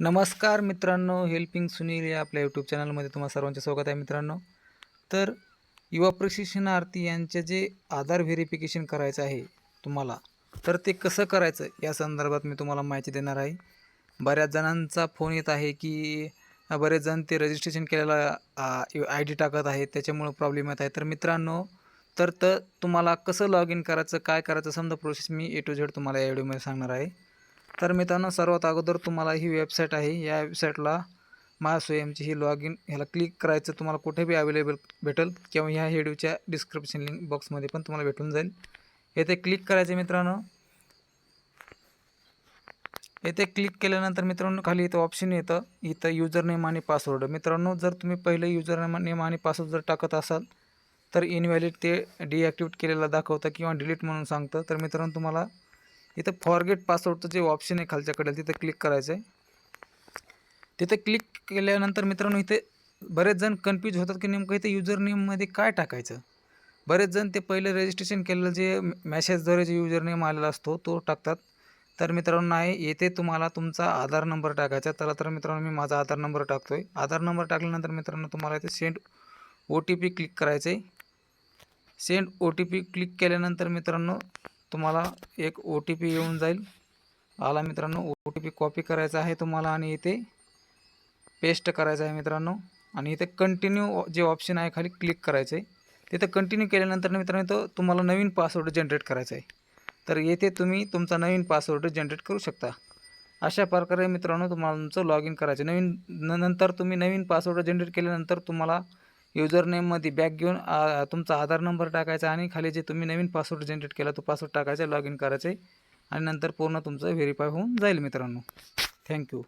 नमस्कार मित्रांनो हेल्पिंग सुनील या आपल्या यूट्यूब चॅनलमध्ये तुम्हा सर्वांचे स्वागत आहे मित्रांनो. तर युवा प्रशिक्षणार्थी यांचे जे आधार व्हेरिफिकेशन करायचं आहे तुम्हाला तर ते कसं करायचं या संदर्भात मी तुम्हाला माहिती देणार आहे. बऱ्याच जणांचा फोन येत आहे की बरेच जण ते रजिस्ट्रेशन केलेला आय डी टाकत आहे त्याच्यामुळं प्रॉब्लेम येत आहे. तर मित्रांनो तर तर तुम्हाला कसं लॉग इन करायचं काय करायचं समजा प्रोसेस मी ए टू झेड तुम्हाला या व्हिडिओमध्ये सांगणार आहे. तर मित्रांनो सर्वात अगोदर तुम्हाला ही वेबसाईट आहे. या वेबसाईटला महास्वयंची ही लॉग इन ह्याला क्लिक करायचं. तुम्हाला कुठे बी अवेलेबल भेटेल किंवा ह्या व्हिडिओच्या डिस्क्रिप्शन लिंक बॉक्समध्ये पण तुम्हाला भेटून जाईल. येथे क्लिक करायचे मित्रांनो. येथे क्लिक केल्यानंतर मित्रांनो खाली इथं ऑप्शन येतं. इथं युजर नेम आणि पासवर्ड मित्रांनो जर तुम्ही पहिले युजर नेम आणि पासवर्ड जर टाकत असाल तर इनव्हॅलिड ते डिॲक्टिवेट केलेला दाखवतं किंवा डिलीट म्हणून सांगतं. तर मित्रांनो तुम्हाला इथं फॉरगेट पासवर्डचं जे ऑप्शन आहे खालच्याकडे तिथं क्लिक करायचं आहे तिथे क्लिक केल्यानंतर मित्रांनो इथे बरेच जण कन्फ्यूज होतात की नेमकं इथे युजर नेममध्ये काय टाकायचं? बरेच जण ते पहिले रजिस्ट्रेशन केलेलं जे मॅसेजद्वारे जे युजर नेम आलेला असतो तो टाकतात. तर मित्रांनो नाही येथे तुम्हाला तुमचा आधार नंबर टाकायचा. त्याला तर मित्रांनो मी माझा आधार नंबर टाकतो आहे आधार नंबर टाकल्यानंतर मित्रांनो तुम्हाला इथे send O T P click करायचं आहे send O T P click केल्यानंतर मित्रांनो तुम्हाला एक ओ टी पी येऊन जाईल. आला मित्रांनो ओ टी पी कॉपी करायचा आहे तुम्हाला आणि इथे पेस्ट करायचं आहे मित्रांनो. आणि इथे कंटिन्यू जे ऑप्शन आहे खाली क्लिक करायचं आहे. तिथं कंटिन्यू केल्यानंतर मित्रांनो तो तुम्हाला नवीन पासवर्ड जनरेट करायचा आहे. तर येथे तुम्ही तुमचा नवीन पासवर्ड जनरेट करू शकता. अशा प्रकारे मित्रांनो तुम्हाला तुमचं लॉग इन करायचं नवीन नंतर तुम्ही नवीन पासवर्ड जनरेट केल्यानंतर तुम्हाला युजर नेममध्ये बॅक घेऊन तुमचा आधार नंबर टाकायचा आणि खाली जे तुम्ही नवीन पासवर्ड जनरेट केला तो पासवर्ड टाकायचा लॉग इन करायचं आहे आणि नंतर पूर्ण तुमचं व्हेरीफाय होऊन जाईल मित्रांनो. थँक्यू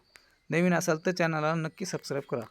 नवीन असाल तर चॅनलला नक्की सबस्क्राईब करा.